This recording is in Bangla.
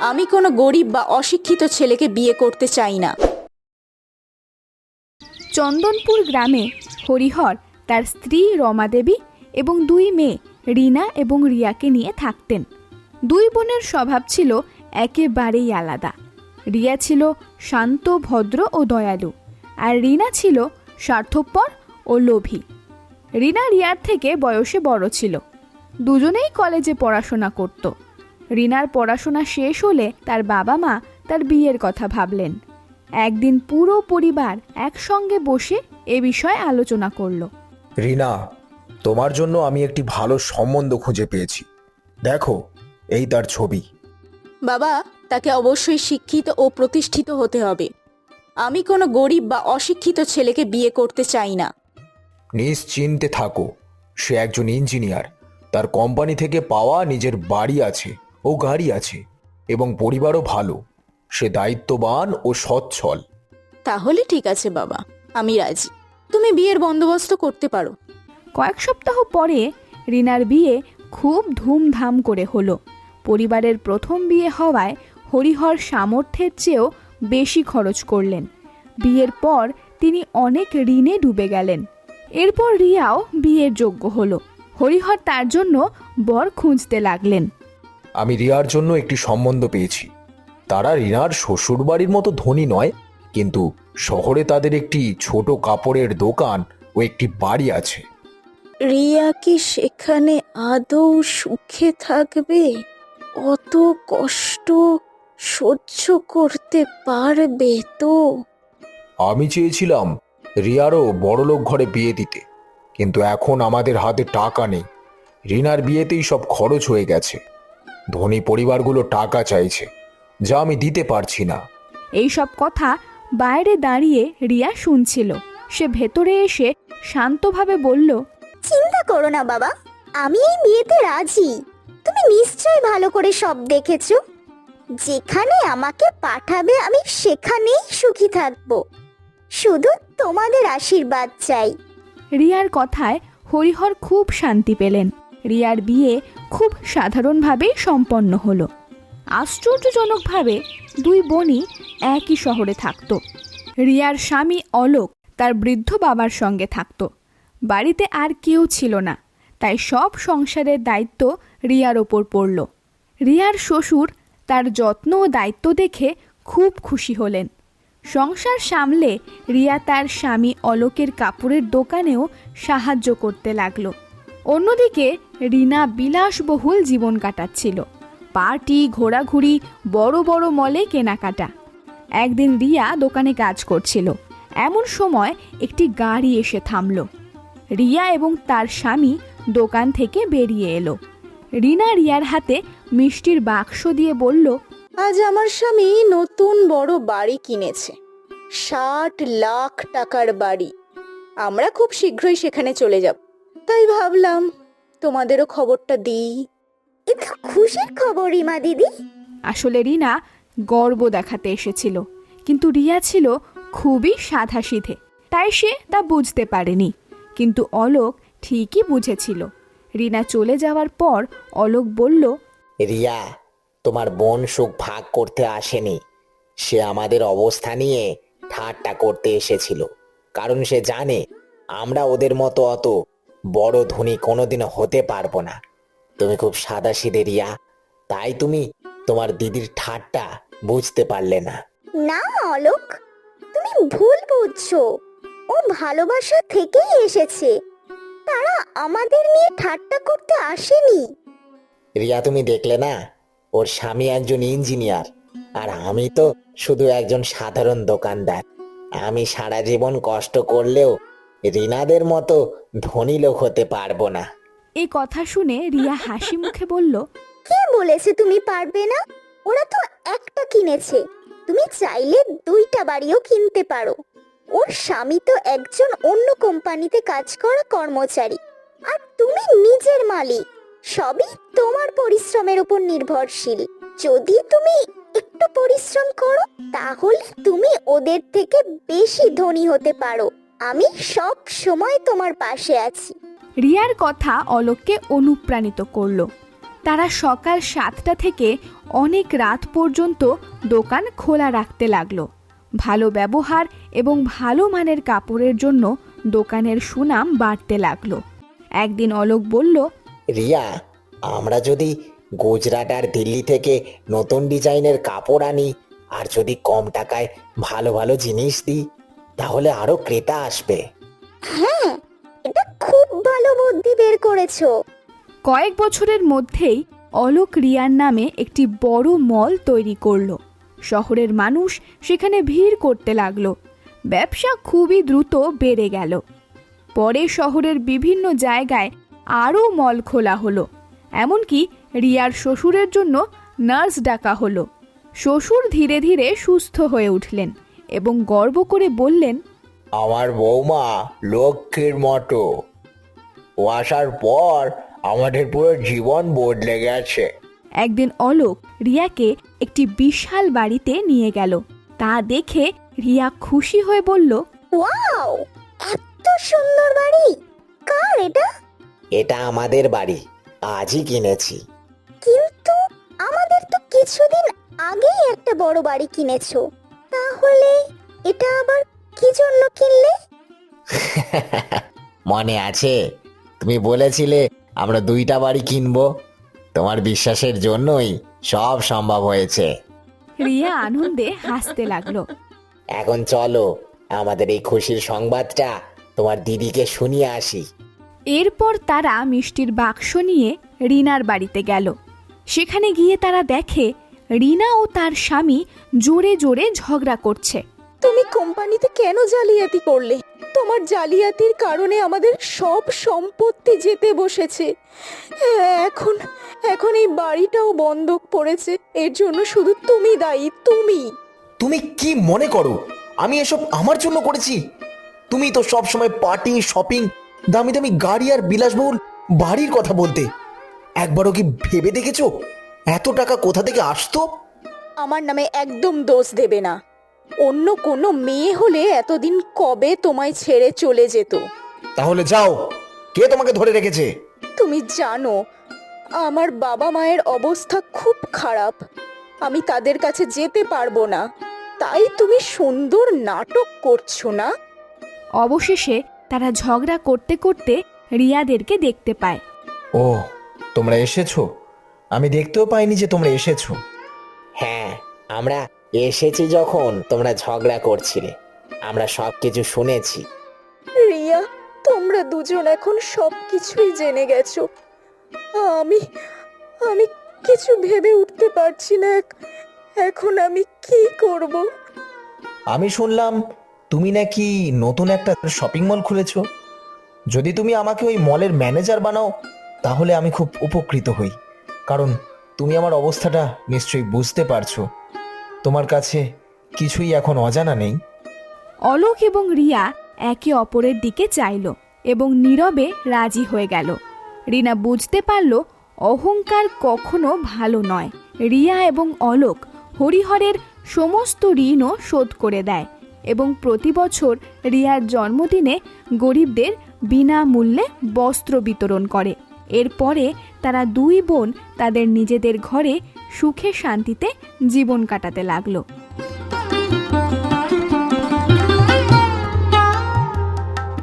আমি কোনো গরিব বা অশিক্ষিত ছেলেকে বিয়ে করতে চাই না। চন্দনপুর গ্রামে হরিহর তার স্ত্রী রমা দেবী এবং দুই মেয়ে রিনা এবং রিয়াকে নিয়ে থাকতেন। দুই বোনের স্বভাব ছিল একেবারেই আলাদা। রিয়া ছিল শান্ত, ভদ্র ও দয়ালু আর রিনা ছিল স্বার্থপর ও লোভী। রিনা রিয়ার থেকে বয়সে বড় ছিল। দুজনেই কলেজে পড়াশোনা করত। রিনার পড়াশোনা শেষ হলে তার বাবা মা তার বিয়ের কথা ভাবলেন। একদিন পুরো পরিবার একসঙ্গে বসে এ বিষয়ে আলোচনা করল। রিনা তোমার জন্য আমি একটি ভালো সম্বন্ধ খুঁজে পেয়েছি। দেখো এই তার ছবি। বাবা তাকে অবশ্যই শিক্ষিত ও প্রতিষ্ঠিত হতে হবে। আমি কোনো গরিব বা অশিক্ষিত ছেলেকে বিয়ে করতে চাই না। নিশ্চিন্তে থাকো। সে একজন ইঞ্জিনিয়ার। তার কোম্পানি থেকে পাওয়া নিজের বাড়ি আছে। ও গাড়ি আছে এবং পরিবারও ভালো। সে দায়িত্ববান ও সচ্ছল। তাহলে ঠিক আছে বাবা আমি রাজি। তুমি বিয়ের বন্দোবস্ত করতে পারো। কয়েক সপ্তাহ পরে রিনার বিয়ে খুব ধুমধাম করে হলো। পরিবারের প্রথম বিয়ে হওয়ায় হরিহর সামর্থ্যের চেয়েও বেশি খরচ করলেন। বিয়ের পর তিনি অনেক ঋণে ডুবে গেলেন। এরপর রিয়াও বিয়ের যোগ্য হলো। হরিহর তার জন্য বর খুঁজতে লাগলেন। আমি রিয়ার জন্য একটি সম্বন্ধ পেয়েছি। তারা রিনার শ্বশুরবাড়ির মতো ধনী নয় কিন্তু শহরে তাদের একটি ছোট কাপড়ের দোকান ও একটি বাড়ি আছে। রিয়া কি সেখানে আদৌ সুখে থাকবে? অত কষ্ট সহ্য করতে পারবে তো? আমি চেয়েছিলাম রিয়ারও বড়লোক ঘরে বিয়ে দিতে কিন্তু এখন আমাদের হাতে টাকা নেই। রিনার বিয়েতেই সব খরচ হয়ে গেছে। ধনী পরিবারগুলো টাকা চাইছে যা আমি দিতে পারছি না। এই সব কথা বাইরে দাঁড়িয়ে রিয়া শুনছিল। সে ভেতরে এসে শান্তভাবে বলল চিন্তা করো না বাবা আমি এই বিয়েতে রাজি। তুমি নিশ্চয়ই ভালো করে সব দেখেছ। যেখানে আমাকে পাঠাবে আমি সেখানেই সুখী থাকব। শুধু তোমাদের আশীর্বাদ চাই। রিয়ার কথায় হরিহর খুব শান্তি পেলেন। রিয়ার বিয়ে খুব সাধারণভাবেই সম্পন্ন হলো। আশ্চর্যজনকভাবে দুই বোনই একই শহরে থাকত। রিয়ার স্বামী অলোক তার বৃদ্ধ বাবার সঙ্গে থাকত। বাড়িতে আর কেউ ছিল না, তাই সব সংসারের দায়িত্ব রিয়ার ওপর পড়ল। রিয়ার শ্বশুর তার যত্ন ও দায়িত্ব দেখে খুব খুশি হলেন। সংসার সামলে রিয়া তার স্বামী অলোকের কাপড়ের দোকানেও সাহায্য করতে লাগল। অন্যদিকে রিনা বিলাসবহুল জীবন কাটাচ্ছিল। পার্টি, ঘোরাঘুরি, বড় বড় মলে কেনাকাটা। একদিন রিয়া দোকানে কাজ করছিল। এমন সময় একটি গাড়ি এসে থামল। রিয়া এবং তার স্বামী দোকান থেকে বেরিয়ে এলো। রিনা রিয়ার হাতে মিষ্টির বাক্স দিয়ে বলল, আজ আমার স্বামী নতুন বড় বাড়ি কিনেছে। ষাট লাখ টাকার বাড়ি। আমরা খুব শীঘ্রই সেখানে চলে যাব। তাই ভাবলাম তোমাদেরও খবরটা দিই। এ তো খুশির খবর রিমা দিদি। আসলে রিনা গর্ব দেখাতে এসেছিল কিন্তু রিয়া ছিল খুবই সাধাসিধে তাই সে তা বুঝতে পারেনি কিন্তু অলোক ঠিকই বুঝেছিল। রিনা চলে যাওয়ার পর অলোক বলল রিয়া তোমার বোন সুখ ভাগ করতে আসেনি। সে আমাদের অবস্থা নিয়ে ঠাট্টা করতে এসেছিল কারণ সে জানে আমরা ওদের মতো অত বড় ধনী কোনোদিনও হতে পারব না। তুমি খুব সাদা রিয়া। তাই তুমি তোমার দিদির ঠাট্টা বুঝতে পারলে না। না অলোক তুমি ভুল বুঝছ। ও ভালোবাসা থেকেই এসেছে। তারা আমাদের নিয়ে ঠাট্টা করতে আসেনি। রিয়া তুমি দেখলে না? ওর স্বামী একজন ইঞ্জিনিয়ার। আর আমি তো শুধু একজন সাধারণ দোকানদার। আমি সারা জীবন কষ্ট করলেও রিনাদের মতো ধনী লোক হতে পারব না। এই কথা শুনে রিয়া হাসি মুখে বলল কে বলেছে তুমি পারবে না? ওরা তো একটা কিনেছে। তুমি চাইলে দুইটা বাড়িও কিনতে পারো। ওর স্বামী তো একজন অন্য কোম্পানিতে কাজ করা কর্মচারী। আর তুমি নিজের মালিক। সবই তোমার পরিশ্রমের উপর নির্ভরশীল। যদি তুমি একটু পরিশ্রম করো তাহলে তুমি ওদের থেকে বেশি ধনী হতে পারো। আমি সব সময় তোমার পাশে আছি। রিয়ার কথা অলোককে অনুপ্রাণিত করল। তারা সকাল সাতটা থেকে অনেক রাত পর্যন্ত দোকান খোলা রাখতে লাগল। ভালো ব্যবহার এবং ভালো মানের কাপড়ের জন্য দোকানের সুনাম বাড়তে লাগল। একদিন অলোক বলল রিয়া আমরা যদি গুজরাট আর দিল্লি থেকে নতুন ডিজাইনের কাপড় আনি আর যদি কম টাকায় ভালো ভালো জিনিস দিই তাহলে আরও ক্রেতা আসবে। হ্যাঁ এটা খুব ভালো বুদ্ধি বের করেছ। কয়েক বছরের মধ্যেই অলোক রিয়ার নামে একটি বড় মল তৈরি করল। শহরের মানুষ সেখানে ভিড় করতে লাগল। ব্যবসা খুবই দ্রুত বেড়ে গেল। পরে শহরের বিভিন্ন জায়গায় আরও মল খোলা হলো। এমনকি রিয়ার শ্বশুরের জন্য নার্স ডাকা হলো। শ্বশুর ধীরে ধীরে সুস্থ হয়ে উঠলেন। এবং গর্ব করে বললেন আমার বৌমা লক্ষ্মীর মতো। ও আসার পর আমাদের পুরো জীবন বদলে গেছে। একদিন অলোক রিয়াকে একটি বিশাল বাড়িতে নিয়ে গেল। তা দেখে রিয়া খুশি হয়ে বলল ওয়াও এত সুন্দর বাড়ি। কার এটা? এটা আমাদের বাড়ি। আজই কিনেছি। কিন্তু আমাদের তো কিছুদিন আগেই একটা বড় বাড়ি কিনেছো। তাহলে এটা আবার কি জন্য কিনলে? মনে আছে? তুমি বলেছিলে আমরা দুইটা বাড়ি কিনবো। তোমার বিশ্বাসের জন্যই সব সম্ভব হয়েছে। রিয়া আনন্দে হাসতে লাগল। এখন চলো আমাদের এই খুশির সংবাদটা তোমার দিদিকে শুনিয়ে আসি। এরপর তারা মিষ্টির বাক্স নিয়ে রিনার বাড়িতে গেল। সেখানে গিয়ে তারা দেখে রিনা ও তার স্বামী জোরে জোরে ঝগড়া করছে। তুমি কোম্পানিতে কেন জালিয়াতি করলে? তোমার জালিয়াতির কারণে আমাদের সব সম্পত্তি যেতে বসেছে। এখন এখন এই বাড়িটাও বন্ধক পড়েছে। এর জন্য শুধু তুমি দায়ী তুমি। তুমি কি মনে করো? আমি এসব আমার জন্য করেছি? তুমি তো সব সময় পার্টি শপিং দামি দামি গাড়ি আর বিলাসবহুল বাড়ির কথা বলতে। একবারও কি ভেবে দেখেছ? এত টাকা কোথা থেকে আসতো? আমার নামে একদম দোষ দেবে না। অন্য কোনো মেয়ে হলে এতদিন কবে তোমায় ছেড়ে চলে যেত? তাহলে যাও। কে তোমাকে ধরে রেখেছে? তুমি জানো আমার বাবা মায়ের অবস্থা খুব খারাপ। আমি তাদের কাছে যেতে পারব না। তাই তুমি সুন্দর নাটক করছ না? অবশেষে তারা ঝগড়া করতে করতে রিয়াদেরকে দেখতে পায়। ও তোমরা এসেছ? আমি দেখতেও পাইনি যে তোমরা এসেছ। হ্যাঁ আমরা এসেছি যখন তোমরা ঝগড়া করছিলে। আমরা সব কিছু শুনেছি। রিয়া তোমরা দুজন এখন সব কিছুই জেনে গেছো। আমি আমি কিছু ভেবে উঠতে পারছি না এক- এখন আমি কি করব? আমি শুনলাম তুমি নাকি নতুন একটা শপিং মল খুলেছো? যদি তুমি আমাকে ওই মলের ম্যানেজার বানাও তাহলে আমি খুব উপকৃত হই। কারণ তুমি আমার অবস্থাটা নিশ্চয়ই বুঝতে পারছ। তোমার কাছে কিছুই এখন অজানা নেই। অলোক এবং রিয়া একে অপরের দিকে চাইল এবং নীরবে রাজি হয়ে গেল। রিনা বুঝতে পারল অহংকার কখনো ভালো নয়। রিয়া এবং অলোক হরিহরের সমস্ত ঋণও শোধ করে দেয় এবং প্রতি বছর রিয়ার জন্মদিনে গরিবদের বিনামূল্যে বস্ত্র বিতরণ করে। এরপরে তারা দুই বোন তাদের নিজেদের ঘরে সুখে শান্তিতে জীবন কাটাতে লাগল।